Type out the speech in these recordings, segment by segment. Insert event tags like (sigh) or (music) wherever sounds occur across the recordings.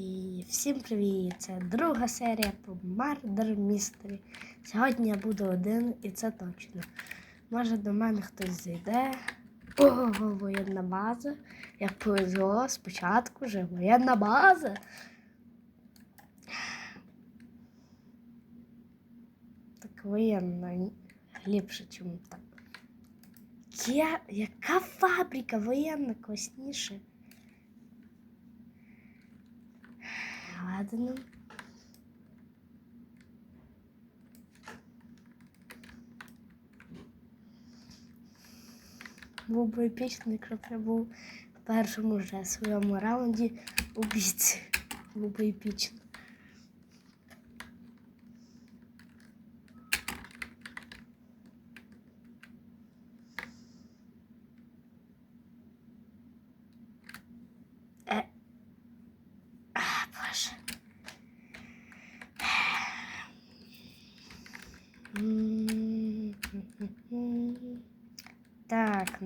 І всім привіт! Це друга серія по Murder Mystery. Сьогодні я буду один, і це точно. Може до мене хтось зайде. Ого, воєнна база. Як повезло, спочатку вже воєнна база. Так воєнна ліпше, ніж так. Є, яка фабрика воєнна класніше? Ладно. Був би епічно, якщо б я був в першому вже своєму раунді убійці. Був би епічно.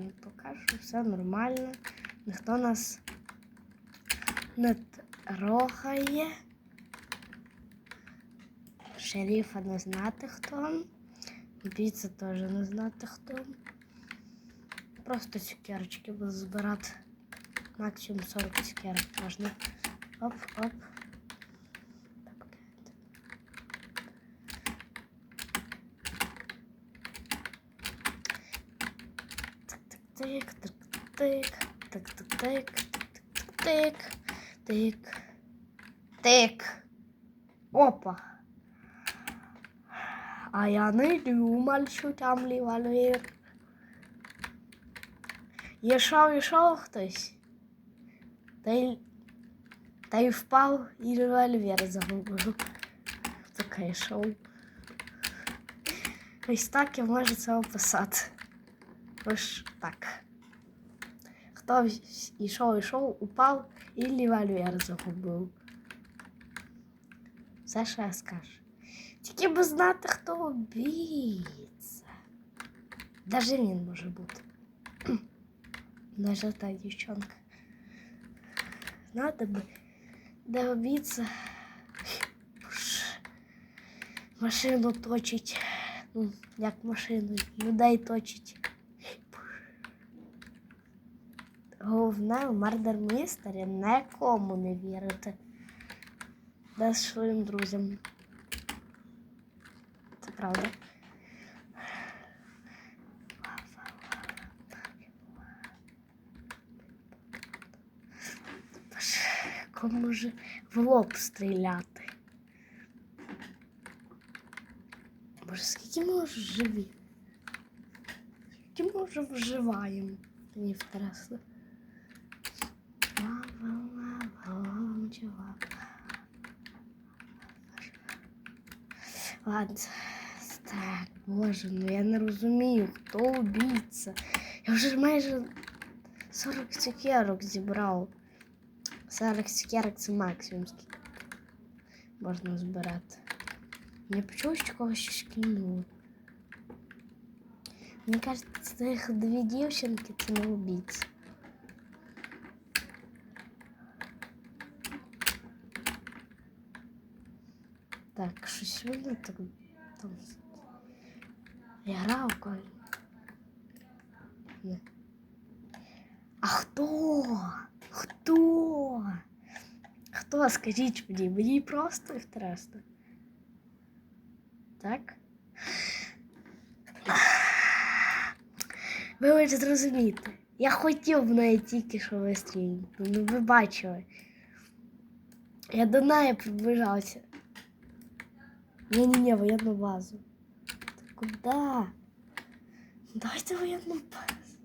Так, ну поки що все нормально. Ніхто нас не трогає. Шерифа не знати хто. Піца теж не знати хто. Просто цукерочки буду збирати. Максимум 40 цукерок можна. Оп, Тик, тик, тик, тик, тик, тик, тик, тик, тик, тик. Опа. А я не думав, що там револьвер. Ішов, ішов хтось. Та й, та й впав і револьвер загубив. Таке йшов. Ось так я можу це описати. Ось так. Хто йшов, йшов, упав і револьвер загубив. Все, що я скажу. Тільки би знати, хто убійця. Даже він може бути. Даже та дівчонка. Знати би, де убійця. Пш, Машину точить. Ну, як машину, людей точить. Головне в Мардер Містері нікому не вірити. Навіть своїм друзям. Це правда. Кому ж в лоб стріляти? Боже, скільки ми вже живі? Скільки ми вже вживаємо? Мені інтересно. Ладно. Так, боже, ну я не розумію, хто убійця. Я вже майже 40 цукерок зібрав. 40 цукерок це максимум скільки можна збирати. Мені почулось, що когось щось кинуло. Мені кажеться, цих дві дівчинки це не убійці. Так, щось видно так там. Я грав коли. Ні. А хто? Хто? Хто? Скажіть мені, мені просто інтересно. Так? Ви можете зрозуміти. Я хотів в неї тільки що вистрілити. Ну ви бачили. Я до неї приближався. Не-не-не, военную базу. Ты куда? Давайте военную базу.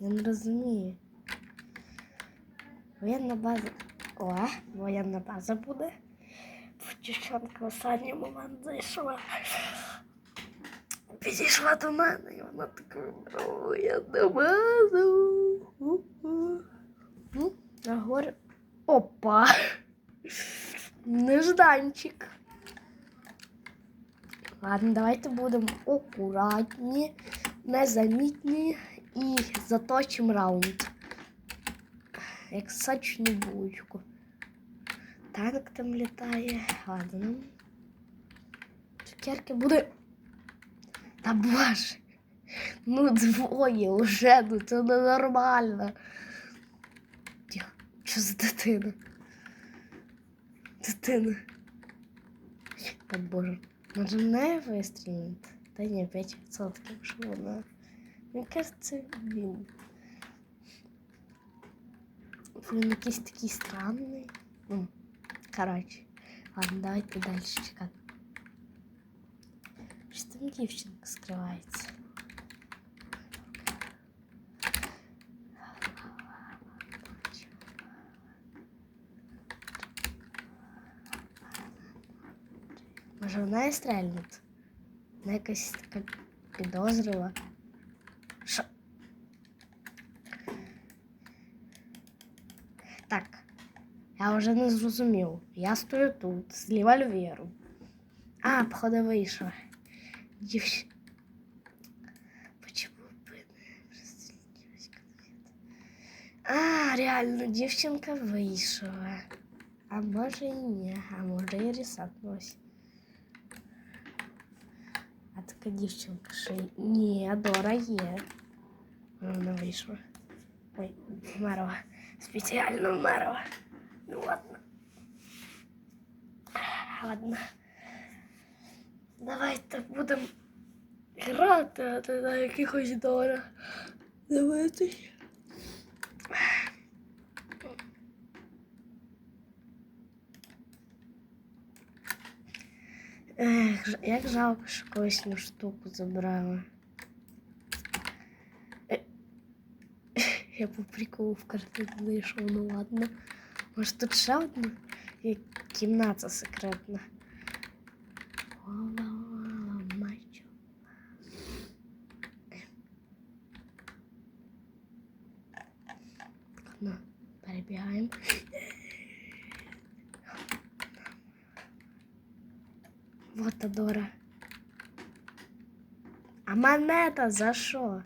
Я не розумію. Воєнна база. О, воєнна база буде. Дівчонка в останній зайшла. Підійшла до мене, і вона така «О, воєнна база. У-у». Ну, я говорю. Опа! Нежданчик. Ладно, давайте будемо акуратні, незамітні і заточимо раунд. як сочну булочку. Танк там літає. Ладно. Цукерки буде. Та боже. Ну двоє вже, ну це ненормально. Тихо, що за дитина? Дитина. Та боже. Може в неї вистрілити? Та ні, 5%, що вона. Мені кажется, він. Він якийсь такий странний. Ну, коротше. Ладно, давайте далі чекати. Що там дівчинка скривається? Може вона і стрельнуть? Вона якась така підозрила. Що? Так, я вже не зрозумів. Я стою тут, з револьвером. А, походу вийшла. Дівч... Почему бы не прострелить конфет? А, реально, дівчинка вийшла. А може і ні, а може і рісатнулась. А така дівчинка ще й... Ні, Дора є. Вона вийшла. Ой, вмерла. Спеціально вмерла. Ну ладно. Ладно. Давайте будемо грати, а ти на якихось Дора. Давайте. Ех, ж- як жалко, що колись цю штуку забрала. Е, (laughs) Я по приколу в картину знайшов, ну ладно. Може тут ще одна є кімната секретна. Ла-ла-ла, мачо. Ну, перебігаємо. Вот Адора. А монета за що?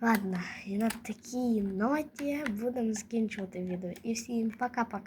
Ладно, і на такій ноті будемо закінчувати відео. І всім пока-пока.